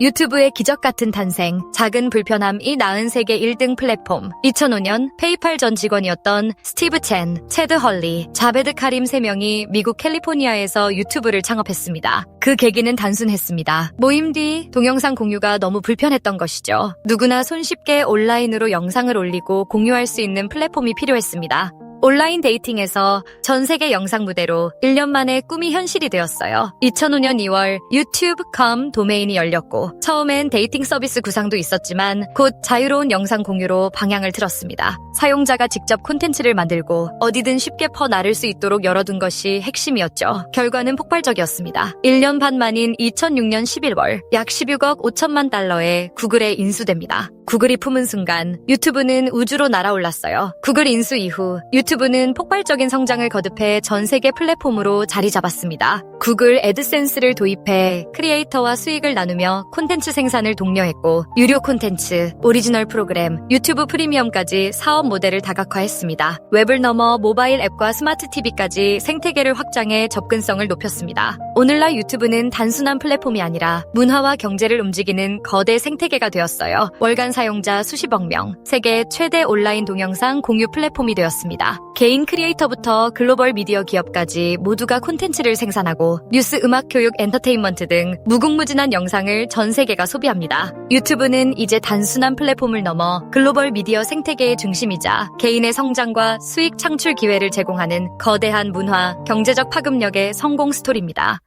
유튜브의 기적 같은 탄생, 작은 불편함이 낳은 세계 1등 플랫폼. 2005년 페이팔 전 직원이었던 스티브 첸, 체드 헐리, 자베드 카림 3명이 미국 캘리포니아에서 유튜브를 창업했습니다. 그 계기는 단순했습니다. 모임 뒤 동영상 공유가 너무 불편했던 것이죠. 누구나 손쉽게 온라인으로 영상을 올리고 공유할 수 있는 플랫폼이 필요했습니다. 온라인 데이팅에서 전 세계 영상 무대로 1년 만에 꿈이 현실이 되었어요. 2005년 2월 유튜브.com 도메인이 열렸고 처음엔 데이팅 서비스 구상도 있었지만 곧 자유로운 영상 공유로 방향을 틀었습니다. 사용자가 직접 콘텐츠를 만들고 어디든 쉽게 퍼 나를 수 있도록 열어둔 것이 핵심이었죠. 결과는 폭발적이었습니다. 1년 반 만인 2006년 11월 약 16억 5천만 달러에 구글에 인수됩니다. 구글이 품은 순간 유튜브는 우주로 날아올랐어요. 구글 인수 이후 유튜브 는 폭발적인 성장을 거듭해 전 세계 플랫폼으로 자리 잡았습니다. 구글 애드센스를 도입해 크리에이터와 수익을 나누며 콘텐츠 생산을 독려했고 유료 콘텐츠, 오리지널 프로그램, 유튜브 프리미엄까지 사업 모델을 다각화했습니다. 웹을 넘어 모바일 앱과 스마트 TV까지 생태계를 확장해 접근성을 높였습니다. 오늘날 유튜브는 단순한 플랫폼이 아니라 문화와 경제를 움직이는 거대 생태계가 되었어요. 월간 사용자 수십억 명, 세계 최대 온라인 동영상 공유 플랫폼이 되었습니다. 개인 크리에이터부터 글로벌 미디어 기업까지 모두가 콘텐츠를 생산하고 뉴스, 음악, 교육, 엔터테인먼트 등 무궁무진한 영상을 전 세계가 소비합니다. 유튜브는 이제 단순한 플랫폼을 넘어 글로벌 미디어 생태계의 중심이자 개인의 성장과 수익 창출 기회를 제공하는 거대한 문화, 경제적 파급력의 성공 스토리입니다.